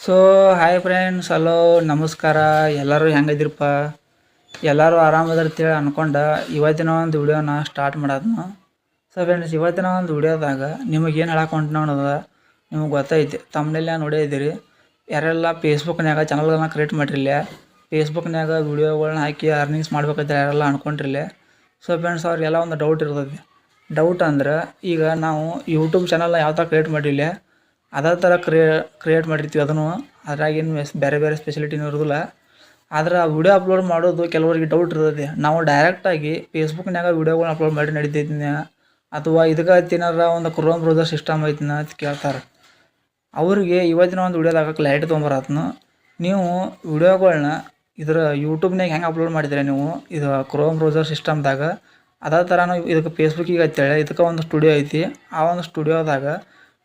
So hi friends hello ನಮಸ್ಕಾರ. ಎಲ್ಲರೂ ಹೆಂಗದಿರಪ್ಪ ಎಲ್ಲರೂ ಆರಾಮದಿರ್ತೇಳಿ ಅನ್ಕೊಂಡ ಇವತ್ತಿನ ಒಂದು ವಿಡಿಯೋನ ಸ್ಟಾರ್ಟ್ ಮಾಡೋದನ್ನು ಸೊ ಫ್ರೆಂಡ್ಸ್ ಇವತ್ತಿನ ಒಂದು ವಿಡಿಯೋದಾಗ ನಿಮಗೆ ಏನು ಹೇಳಕ್ಕೆ ಹೊಂಟ್ ಅನ್ನೋದು ನಿಮಗೆ ಗೊತ್ತೈತಿ. ತಮ್ಮನೆಲ್ಲ ನೋಡಿದ್ದೀರಿ ಯಾರೆಲ್ಲ ಫೇಸ್ಬುಕ್ನಾಗ ಚಾನಲ್ಗಳನ್ನ ಕ್ರಿಯೇಟ್ ಮಾಡಿರಲಿಲ್ಲ ಫೇಸ್ಬುಕ್ನಾಗ ವಿಡಿಯೋಗಳನ್ನ ಹಾಕಿ ಅರ್ನಿಂಗ್ಸ್ ಮಾಡ್ಬೇಕಂತ ಯಾರೆಲ್ಲ ಅನ್ಕೊಂಡಿರಲಿಲ್ಲ ಸೊ ಫ್ರೆಂಡ್ಸ್ ಅವ್ರಿಗೆಲ್ಲ ಒಂದು ಡೌಟ್ ಇರ್ತದೆ ಡೌಟ್ ಅಂದ್ರೆ ಈಗ ನಾವು ಯೂಟ್ಯೂಬ್ ಚಾನಲ್ನ ಯಾವ ಥರ ಕ್ರಿಯೇಟ್ ಮಾಡಿಲ್ಲ ಅದೇ ಥರ ಕ್ರಿಯೇ ಕ್ರಿಯೇಟ್ ಮಾಡಿರ್ತೀವಿ ಅದನ್ನು. ಅದ್ರಾಗೇನು ಬೇರೆ ಬೇರೆ ಸ್ಪೆಷಲಿಟಿನೂ ಇರೋದಿಲ್ಲ. ಆದ್ರೆ ಆ ವಿಡಿಯೋ ಅಪ್ಲೋಡ್ ಮಾಡೋದು ಕೆಲವರಿಗೆ ಡೌಟ್ ಇರ್ತದೆ. ನಾವು ಡೈರೆಕ್ಟಾಗಿ ಫೇಸ್ಬುಕ್ನಾಗ ವಿಡಿಯೋಗಳನ್ನ ಅಪ್ಲೋಡ್ ಮಾಡಿ ನಡೀತೈತಿನ? ಅಥವಾ ಇದಕ್ಕೆ ಹತ್ತಿನಾರ ಒಂದು ಕ್ರೋಮ್ ಬ್ರೌಸರ್ ಸಿಸ್ಟಮ್ ಐತಿನ ಅಂತ ಕೇಳ್ತಾರೆ. ಅವರಿಗೆ ಇವತ್ತಿನ ಒಂದು ವೀಡಿಯೋದಾಗ ಲೈಟ್ ತೊಗೊಂಬರತ್ನು. ನೀವು ವಿಡಿಯೋಗಳನ್ನ ಇದರ ಯೂಟ್ಯೂಬ್ನಾಗ ಹೆಂಗೆ ಅಪ್ಲೋಡ್ ಮಾಡಿದ್ರೆ ನೀವು? ಇದು ಕ್ರೋಮ್ ಬ್ರೌಸರ್ ಸಿಸ್ಟಮ್ದಾಗ ಅದೇ ಥರನೂ ಇದಕ್ಕೆ ಫೇಸ್ಬುಕ್ಕಿಗೆ ಅಂತೇಳಿ ಇದಕ್ಕೆ ಒಂದು ಸ್ಟುಡಿಯೋ ಐತಿ. ಆ ಒಂದು ಸ್ಟುಡಿಯೋದಾಗ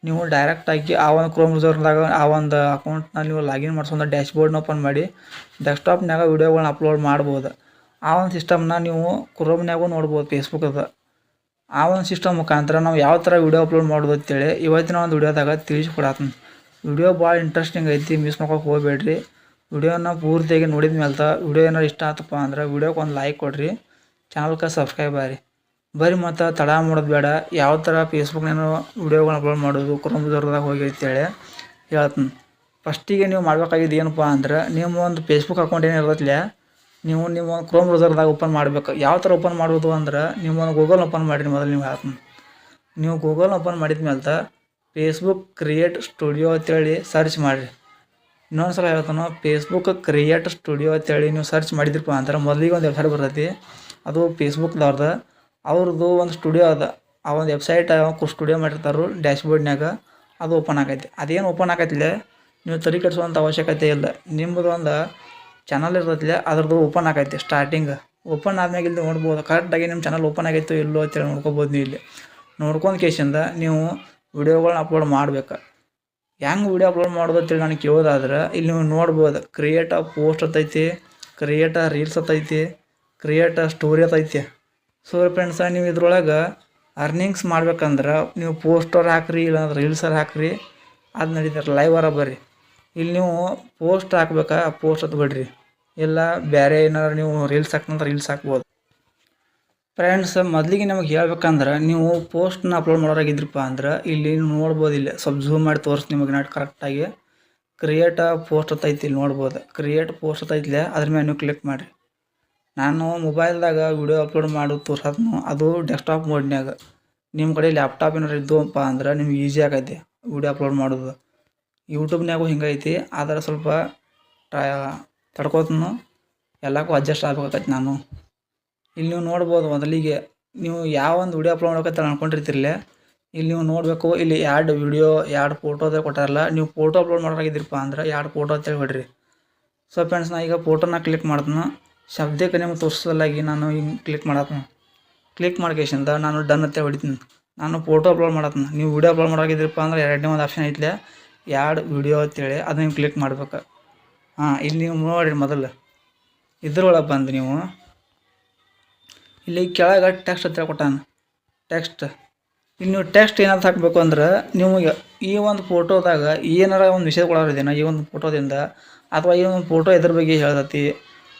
ನೀವು ಡೈರೆಕ್ಟಾಗಿ ಆ ಒಂದು ಕ್ರೋಮ್ ಬ್ರೌಸರ್ದಾಗ ಆ ಒಂದು ಅಕೌಂಟ್ನ ನೀವು ಲಾಗಿನ್ ಮಾಡ್ಸೊಂದು ಡ್ಯಾಶ್ ಬೋರ್ಡ್ನ ಓಪನ್ ಮಾಡಿ ಡೆಸ್ಕ್ಟಾಪ್ನಾಗ ವೀಡಿಯೋಗಳನ್ನ ಅಪ್ಲೋಡ್ ಮಾಡ್ಬೋದು. ಆ ಒಂದು ಸಿಸ್ಟಮ್ನ ನೀವು ಕ್ರೋಮ್ನಾಗೂ ನೋಡ್ಬೋದು ಫೇಸ್ಬುಕ್ಕದ ಆ ಒಂದು ಸಿಸ್ಟಮ್ ಮುಖಾಂತರ ನಾವು ಯಾವ ಥರ ವಿಡಿಯೋ ಅಪ್ಲೋಡ್ ಮಾಡೋದು ಅಂತೇಳಿ ಇವತ್ತಿನ ಒಂದು ವೀಡಿಯೋದಾಗ ತಿಳಿಸ್ಕೊಡತ್ತ ವೀಡಿಯೋ ಭಾಳ ಇಂಟ್ರೆಸ್ಟಿಂಗ್ ಐತಿ ಮಿಸ್ ಮಾಡ್ಕೊಕ್ಕೆ ಹೋಗ್ಬೇಡ್ರಿ. ವೀಡಿಯೋನ ಪೂರ್ತಿಯಾಗಿ ನೋಡಿದ ಮೇಲೆ ವಿಡಿಯೋ ಏನಾರು ಇಷ್ಟ ಆತಪ್ಪ ಅಂದ್ರೆ ವೀಡಿಯೋಗೆ ಒಂದು ಲೈಕ್ ಕೊಡ್ರಿ. ಚಾನಲ್ಗೆ ಸಬ್ಸ್ಕ್ರೈಬ್ ಆಗ್ರಿ ಬರೀ ಮತ್ತು ತಡ ಮಾಡೋದು ಬೇಡ. ಯಾವ ಥರ ಫೇಸ್ಬುಕ್ನೇನು ವಿಡಿಯೋಗಳನ್ನ ಅಪ್ಲೋಡ್ ಮಾಡೋದು ಕ್ರೋಮ್ ಬ್ರೌಸರ್ದಾಗ ಹೋಗಿ ಅಂತೇಳಿ ಹೇಳ್ತೀನಿ. ಫಸ್ಟಿಗೆ ನೀವು ಮಾಡಬೇಕಾಗಿದ್ದು ಏನಪ್ಪ ಅಂದ್ರೆ ನಿಮ್ಮ ಒಂದು ಫೇಸ್ಬುಕ್ ಅಕೌಂಟ್ ಏನು ಇರತ್ತಲೆ ನೀವು ನಿಮ್ಮ ಒಂದು ಕ್ರೋಮ್ ಬ್ರೌಸರ್ದಾಗ ಓಪನ್ ಮಾಡಬೇಕು. ಯಾವ ಥರ ಓಪನ್ ಮಾಡೋದು ಅಂದ್ರೆ ನೀವು ಒಂದು ಗೂಗಲ್ ಓಪನ್ ಮಾಡಿರಿ ಮೊದಲು ನೀವು ಹೇಳ್ತೀನಿ. ನೀವು ಗೂಗಲ್ ಓಪನ್ ಮಾಡಿದ ಮೇಲೆ ಫೇಸ್ಬುಕ್ ಕ್ರಿಯೇಟ್ ಸ್ಟುಡಿಯೋ ಅಂತೇಳಿ ಸರ್ಚ್ ಮಾಡಿರಿ. ಇನ್ನೊಂದು ಸಲ ಹೇಳ್ತಾನೆ ಫೇಸ್ಬುಕ್ ಕ್ರಿಯೇಟ್ ಸ್ಟುಡಿಯೋ ಅಂತೇಳಿ ನೀವು ಸರ್ಚ್ ಮಾಡಿದ್ರಪ್ಪ ಅಂದ್ರೆ ಮೊದಲಿಗೆ ಒಂದು ವೆಬ್ಸೈಟ್ ಬರ್ತೈತಿ. ಅದು ಫೇಸ್ಬುಕ್ದವ್ರದ್ದು ಅವ್ರದ್ದು ಒಂದು ಸ್ಟುಡಿಯೋ ಅದ. ಆ ಒಂದು ವೆಬ್ಸೈಟ್ ಕು ಸ್ಟುಡಿಯೋ ಮಾಡಿರ್ತಾರೆ ಡ್ಯಾಶ್ ಬೋರ್ಡ್ನ್ಯಾಗ ಅದು ಓಪನ್ ಆಗೈತಿ. ಅದೇನು ಓಪನ್ ಆಗತ್ತಿಲ್ಲ, ನೀವು ತಲೆ ಕೆಡಿಸುವಂಥ ಅವಶ್ಯಕತೆ ಇಲ್ಲ. ನಿಮ್ಮದು ಒಂದು ಚಾನಲ್ ಇರ್ತೈತಿಲ್ಲ ಅದ್ರದ್ದು ಓಪನ್ ಆಗೈತಿ ಸ್ಟಾರ್ಟಿಂಗ್ ಓಪನ್ ಆದ್ಮೇಲೆ ಇಲ್ಲಿ ನೋಡ್ಬೋದು. ಕರೆಕ್ಟಾಗಿ ನಿಮ್ಮ ಚಾನಲ್ ಓಪನ್ ಆಗೈತೋ ಇಲ್ಲೋ ಅಂತೇಳಿ ನೋಡ್ಕೋಬೋದು ನೀವು ಇಲ್ಲಿ. ನೋಡ್ಕೊಂಡು ಕೇಸಿಂದ ನೀವು ವಿಡಿಯೋಗಳನ್ನ ಅಪ್ಲೋಡ್ ಮಾಡ್ಬೇಕು. ಹೆಂಗೆ ವಿಡಿಯೋ ಅಪ್ಲೋಡ್ ಮಾಡೋದು ಅಂತೇಳಿ ನನಗೆ ಕೇಳೋದಾದ್ರೆ, ಇಲ್ಲಿ ನೀವು ನೋಡ್ಬೋದು. ಕ್ರಿಯೇಟ್ ಪೋಸ್ಟ್ ಅಂತೈತಿ ಕ್ರಿಯೇಟ್ ರೀಲ್ಸ್ ಅಂತೈತಿ ಕ್ರಿಯೇಟ್ ಸ್ಟೋರಿ ಅಂತೈತಿ. ಸೊ ಫ್ರೆಂಡ್ಸ, ನೀವು ಇದ್ರೊಳಗೆ ಅರ್ನಿಂಗ್ಸ್ ಮಾಡ್ಬೇಕಂದ್ರೆ ನೀವು ಪೋಸ್ಟರ್ ಹಾಕ್ರಿ, ಇಲ್ಲಾಂದ್ರೆ ರೀಲ್ಸರ್ ಹಾಕ್ರಿ, ಅದು ನಡೀತಾರೆ ಲೈವರ ಬರ್ರಿ ಇಲ್ಲಿ ನೀವು ಪೋಸ್ಟ್ ಹಾಕ್ಬೇಕಾ ಪೋಸ್ಟ್ ಅದು ಬಿಡ್ರಿ. ಇಲ್ಲ ಬೇರೆ ಏನಾದ್ರು ನೀವು ರೀಲ್ಸ್ ಹಾಕ್ತಂದ್ರೆ ರೀಲ್ಸ್ ಹಾಕ್ಬೋದು. ಫ್ರೆಂಡ್ಸ್ ಮೊದಲಿಗೆ ನಮಗೆ ಹೇಳ್ಬೇಕಂದ್ರೆ ನೀವು ಪೋಸ್ಟ್ನ ಅಪ್ಲೋಡ್ ಮಾಡೋರಾಗಿದ್ರಪ್ಪ ಅಂದ್ರೆ ಇಲ್ಲಿ ನೋಡ್ಬೋದು ಇಲ್ಲಿ. ಸ್ವಲ್ಪ ಝೂಮ್ ಮಾಡಿ ತೋರಿಸಿ ನಿಮಗೆ ನಾಟ್ ಕರೆಕ್ಟಾಗಿ ಕ್ರಿಯೇಟ್ ಪೋಸ್ಟ್ ಅಂತ ಐತಿ ಇಲ್ಲಿ ನೋಡ್ಬೋದು. ಕ್ರಿಯೇಟ್ ಪೋಸ್ಟ್ ಅಂತ ಐತಿಲ್ಲ ಅದ್ರ ಮೇಲೆ ನೀವು ಕ್ಲಿಕ್ ಮಾಡಿರಿ. ನಾನು ಮೊಬೈಲ್ದಾಗ ವೀಡಿಯೋ ಅಪ್ಲೋಡ್ ಮಾಡಿ ತೋರ್ಸತ್ನು ಅದು ಡೆಸ್ಕ್ಟಾಪ್ ಮೋಡ್ನ್ಯಾಗ ನಿಮ್ಮ ಕಡೆ ಲ್ಯಾಪ್ಟಾಪ್ ಏನಾರು ಇದ್ದವಪ್ಪ ಅಂದ್ರೆ ನಿಮ್ಗೆ ಈಸಿ ಆಗೈತಿ ವಿಡಿಯೋ ಅಪ್ಲೋಡ್ ಮಾಡೋದು. ಯೂಟ್ಯೂಬ್ನ್ಯಾಗೂ ಹಿಂಗೈತಿ ಆದ್ರೆ ಸ್ವಲ್ಪ ಟ್ರಾ ತಡ್ಕೋತನು ಎಲ್ಲಕ್ಕೂ ಅಡ್ಜಸ್ಟ್ ಆಗ್ಬೇಕಾಗೈತಿ ನಾನು. ಇಲ್ಲಿ ನೀವು ನೋಡ್ಬೋದು ಮೊದಲಿಗೆ, ನೀವು ಯಾವ ಒಂದು ವಿಡಿಯೋ ಅಪ್ಲೋಡ್ ಮಾಡ್ಬೇಕಂತ ಅನ್ಕೊಂಡಿರ್ತಿರಲ್ಲ ಇಲ್ಲಿ ನೀವು ನೋಡಬೇಕು, ಇಲ್ಲಿ ಎರಡು ವೀಡಿಯೋ, ಎರಡು ಫೋಟೋದ ಕೊಟ್ಟಾರಲ್ಲ, ನೀವು ಫೋಟೋ ಅಪ್ಲೋಡ್ ಮಾಡೋರಾಗಿದ್ದೀರಪ್ಪ ಅಂದ್ರೆ ಎರಡು ಫೋಟೋ ಅಂತೇಳಿ ಬಿಡ್ರಿ ಸೊ ಫ್ರೆಂಡ್ಸ್ ನಾ ಈಗ ಫೋಟೋನ ಕ್ಲಿಕ್ ಮಾಡ್ತೀನಿ. ಶಬ್ದಕ್ಕೆ ನಿಮ್ಗೆ ತೋರಿಸೋದಲ್ಲಾಗಿ ನಾನು ಹಿಂಗೆ ಕ್ಲಿಕ್ ಮಾಡತ್ತೀನಿ ಕ್ಲಿಕ್ ಮಾಡ್ಕೇಶಿಂದ ನಾನು ಡನ್ ಅಂತ ಹೊಡಿತೀನಿ. ನಾನು ಫೋಟೋ ಅಪ್ಲೋಡ್ ಮಾಡತ್ತೀನಿ ನೀವು ವಿಡಿಯೋ ಅಪ್ಲೋಡ್ ಮಾಡೋಗಿದ್ದೀರಪ್ಪ ಅಂದ್ರೆ ಎರಡನೇ ಒಂದು ಆಪ್ಷನ್ ಐತ್ಲೆ ಎರಡು ವೀಡಿಯೋ ಅಂತೇಳಿ ಅದನ್ನ ನೀವು ಕ್ಲಿಕ್ ಮಾಡ್ಬೇಕು. ಹಾಂ, ಇಲ್ಲಿ ನೀವು ನೋಡಿರಿ ಮೊದಲು. ಇದ್ರೊಳಗೆ ಬಂದು ನೀವು, ಇಲ್ಲಿ ಕೆಳಗೆ ಟೆಕ್ಸ್ಟ್ ಅಂತ ಕೊಟ್ಟಾನ ಟೆಕ್ಸ್ಟ್ ಇಲ್ಲಿ ನೀವು ಟೆಕ್ಸ್ಟ್ ಏನಾದ್ರು ಹಾಕಬೇಕು ಅಂದ್ರೆ ನೀವು ಈ ಒಂದು ಫೋಟೋದಾಗ ಏನಾರ ಒಂದು ವಿಷಯ ಕೊಡೋರಿದೇನ ಈ ಒಂದು ಫೋಟೋದಿಂದ ಅಥವಾ ಈ ಒಂದು ಫೋಟೋ ಇದ್ರ ಬಗ್ಗೆ ಹೇಳ್ತತಿ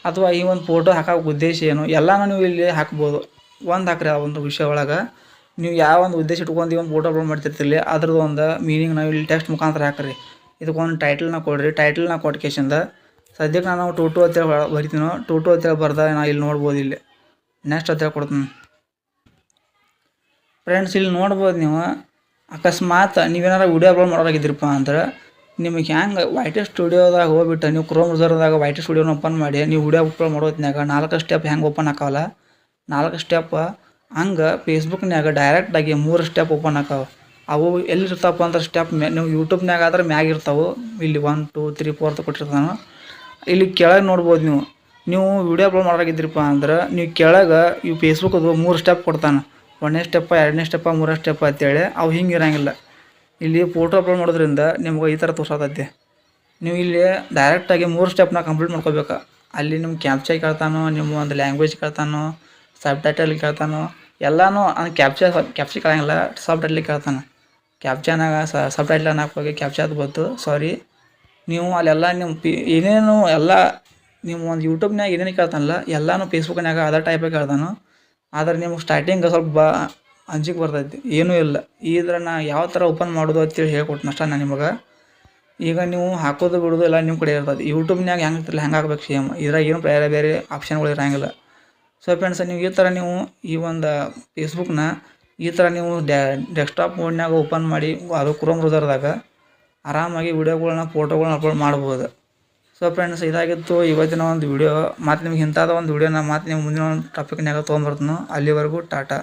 ಅಥವಾ ಈ ಒಂದು ಫೋಟೋ ಹಾಕೋ ಉದ್ದೇಶ ಏನು? ಎಲ್ಲನೂ ನೀವು ಇಲ್ಲಿ ಹಾಕ್ಬೋದು. ಒಂದು ಹಾಕ್ರಿ ಆ ಒಂದು ವಿಷಯ ಒಳಗೆ. ನೀವು ಯಾವ ಒಂದು ಉದ್ದೇಶ ಇಟ್ಕೊಂಡು ಈ ಒಂದು ಫೋಟೋ ಅಪ್ಲೋಡ್ ಮಾಡ್ತಿರ್ತಿರಲಿ ಅದ್ರದ್ದು ಒಂದು ಮೀನಿಂಗ್ ನಾವು ಇಲ್ಲಿ ಟೆಕ್ಸ್ಟ್ ಮುಖಾಂತರ ಹಾಕ್ರಿ. ಇದಕ್ಕೊಂದು ಟೈಟಲ್ನ ಕೊಡ್ರಿ. ಟೈಟಲ್ನ ಕೊಟ್ಕೇಶಿಂದ ಸದ್ಯಕ್ಕೆ ನಾನು ಟೂ ಟು ಹೊರ- ಬರಿತೀನೋ ಟೂ ಟು ಅಂತೇಳಿ ಬರ್ದ ನಾ ಇಲ್ಲಿ ನೋಡ್ಬೋದು ಇಲ್ಲಿ. ನೆಕ್ಸ್ಟ್ ಅಂತೇಳಿ ಕೊಡ್ತೀನಿ. ಫ್ರೆಂಡ್ಸ್ ಇಲ್ಲಿ ನೋಡ್ಬೋದು ನೀವು. ಅಕಸ್ಮಾತ್ ನೀವೇನಾರ ವಿಡಿಯೋ ಅಪ್ಲೋಡ್ ಮಾಡೋರಾಗಿದ್ದೀರಪ್ಪ ಅಂದ್ರೆ ನಿಮಗೆ ಹೆಂಗೆ ವೈಟ್ ಸ್ಟುಡಿಯೋದಾಗ ಹೋಗ್ಬಿಟ್ಟು ನೀವು ಕ್ರೋಮ್ ಬ್ರೌಸರ್ದಾಗ ವೈಟ್ ಸ್ಟುಡಿಯೋನ ಓಪನ್ ಮಾಡಿ, ನೀವು ವಿಡಿಯೋ ಅಪ್ಲೋಡ್ ಮಾಡೋತ್ನಾಗ ನಾಲ್ಕು ಸ್ಟೆಪ್ ಹೆಂಗೆ ಓಪನ್ ಹಾಕಾವಲ್ಲ ನಾಲ್ಕು ಸ್ಟೆಪ್ ಹಂಗೆ ಫೇಸ್ಬುಕ್ನ್ಯಾಗ ಡೈರೆಕ್ಟಾಗಿ ಮೂರು ಸ್ಟೆಪ್ ಓಪನ್ ಹಾಕಾವ ಅವು ಎಲ್ಲಿರ್ತಾವಪ್ಪ ಅಂದ್ರೆ ಸ್ಟೆಪ್ ಮ್ಯಾ, ನೀವು ಯೂಟ್ಯೂಬ್ನಾಗ ಆದ್ರೆ ಮ್ಯಾಗ ಇರ್ತಾವೆ. ಇಲ್ಲಿ ಒನ್ ಟೂ ತ್ರೀ ಫೋರ್ತ್ ಕೊಟ್ಟಿರ್ತಾನೆ. ಇಲ್ಲಿ ಕೆಳಗೆ ನೋಡ್ಬೋದು ನೀವು. ನೀವು ವಿಡಿಯೋ ಅಪ್ಲೋಡ್ ಮಾಡೋರಾಗಿದ್ದೀರಪ್ಪ ಅಂದ್ರೆ ನೀವು ಕೆಳಗೆ ಇವು ಫೇಸ್ಬುಕ್ಕದು ಮೂರು ಸ್ಟೆಪ್ ಕೊಡ್ತಾನೆ. ಒಂದನೇ ಸ್ಟೆಪ್ಪ ಎರಡನೇ ಸ್ಟೆಪ್ಪ ಮೂರನೇ ಸ್ಟೆಪ್ ಅಂತೇಳಿ ಅವು ಹಿಂಗೆ ಇರಂಗಿಲ್ಲ. ಇಲ್ಲಿ ಫೋಟೋ ಅಪ್ಲೋಡ್ ಮಾಡೋದ್ರಿಂದ ನಿಮ್ಗೆ ಈ ಥರ ತೋರ್ಸತೈತಿ. ನೀವು ಇಲ್ಲಿ ಡೈರೆಕ್ಟಾಗಿ ಮೂರು ಸ್ಟೆಪ್ನ ಕಂಪ್ಲೀಟ್ ಮಾಡ್ಕೋಬೇಕು ಅಲ್ಲಿ ನಿಮ್ಮ ಕ್ಯಾಪ್ಚಾ ಕೇಳ್ತಾನೋ, ನಿಮ್ಮ ಒಂದು ಲ್ಯಾಂಗ್ವೇಜ್ ಕೇಳ್ತಾನೋ ಸಬ್ ಟೈಟಲ್ ಕೇಳ್ತಾನೋ, ಎಲ್ಲನೂ ಅದು ಕ್ಯಾಪ್ಚರ್ ಕ್ಯಾಪ್ಚಾ ಕೇಳಂಗಿಲ್ಲ ಸಬ್ ಟೈಟಲ್ ಕೇಳ್ತಾನೆ. ಕ್ಯಾಪ್ಚರ್ನಾಗ ಸಬ್ ಟೈಟ್ಲನ್ನ ಹಾಕೋಗಿ ಅದು ಬಂತು ಸಾರಿ ನೀವು ಅಲ್ಲೆಲ್ಲ ನಿಮ್ಮ ಪಿ, ಏನೇನು ಎಲ್ಲ ನೀವು ಒಂದು ಯೂಟ್ಯೂಬ್ನಾಗ ಏನೇನು ಕೇಳ್ತಾನಲ್ಲ, ಎಲ್ಲನೂ ಫೇಸ್ಬುಕ್ನಾಗ ಅದೇ ಟೈಪೇ ಕೇಳ್ತಾನೋ. ಆದ್ರೆ ನಿಮ್ಗೆ ಸ್ಟಾರ್ಟಿಂಗ್ ಸ್ವಲ್ಪ ಬಾ ಅಂಜಿಕೆ ಬರ್ತೈತಿ. ಏನೂ ಇಲ್ಲ. ಇದ್ರ ನಾ ಯಾವ ಥರ ಓಪನ್ ಮಾಡೋದು ಅಂತೇಳಿ ಹೇಳ್ಕೊಟ್ನ ಅಷ್ಟೇ ನಾನು ನಿಮಗೆ. ಈಗ ನೀವು ಹಾಕೋದು ಬಿಡೋದು ಎಲ್ಲ ನಿಮ್ಮ ಕಡೆ ಇರ್ತದೆ ಯೂಟ್ಯೂಬ್ನಾಗ ಹೆಂಗೆ ಇರ್ತಿಲ್ಲ ಹೆಂಗೆ ಹಾಕ್ಬೇಕು ಸೇಮ್ ಇದ್ರಾಗ ಏನು ಬೇರೆ ಬೇರೆ ಆಪ್ಷನ್ಗಳು ಇರಂಗಿಲ್ಲ. ಸೊ ಫ್ರೆಂಡ್ಸ್ ನೀವು ಈ ಥರ ನೀವು ಈ ಒಂದು ಫೇಸ್ಬುಕ್ನ ಈ ಥರ ನೀವು ಡೆಸ್ಕ್ಟಾಪ್ ಮೋಡ್ನಾಗ ಓಪನ್ ಮಾಡಿ, ಅದು ಕ್ರೋಮ್ ಬ್ರೌಸರ್ದಾಗ ಆರಾಮಾಗಿ ವೀಡಿಯೋಗಳನ್ನ ಫೋಟೋಗಳನ್ನ ಅಪ್ಲೋಡ್ ಮಾಡ್ಬೋದು. ಸೊ ಫ್ರೆಂಡ್ಸ್ ಇದಾಗಿತ್ತು. ಇವತ್ತಿನ ಒಂದು ವಿಡಿಯೋ ಮತ್ತು ನಿಮ್ಗೆ ಇಂಥದ್ದು ಒಂದು ವೀಡಿಯೋನ ಮತ್ತು ನೀವು ಮುಂದಿನ ಒಂದು ಟಾಪಿಕ್ನಾಗ ತೊಗೊಂಬರ್ತೀನಿ ಅಲ್ಲಿವರೆಗೂ ಟಾಟಾ.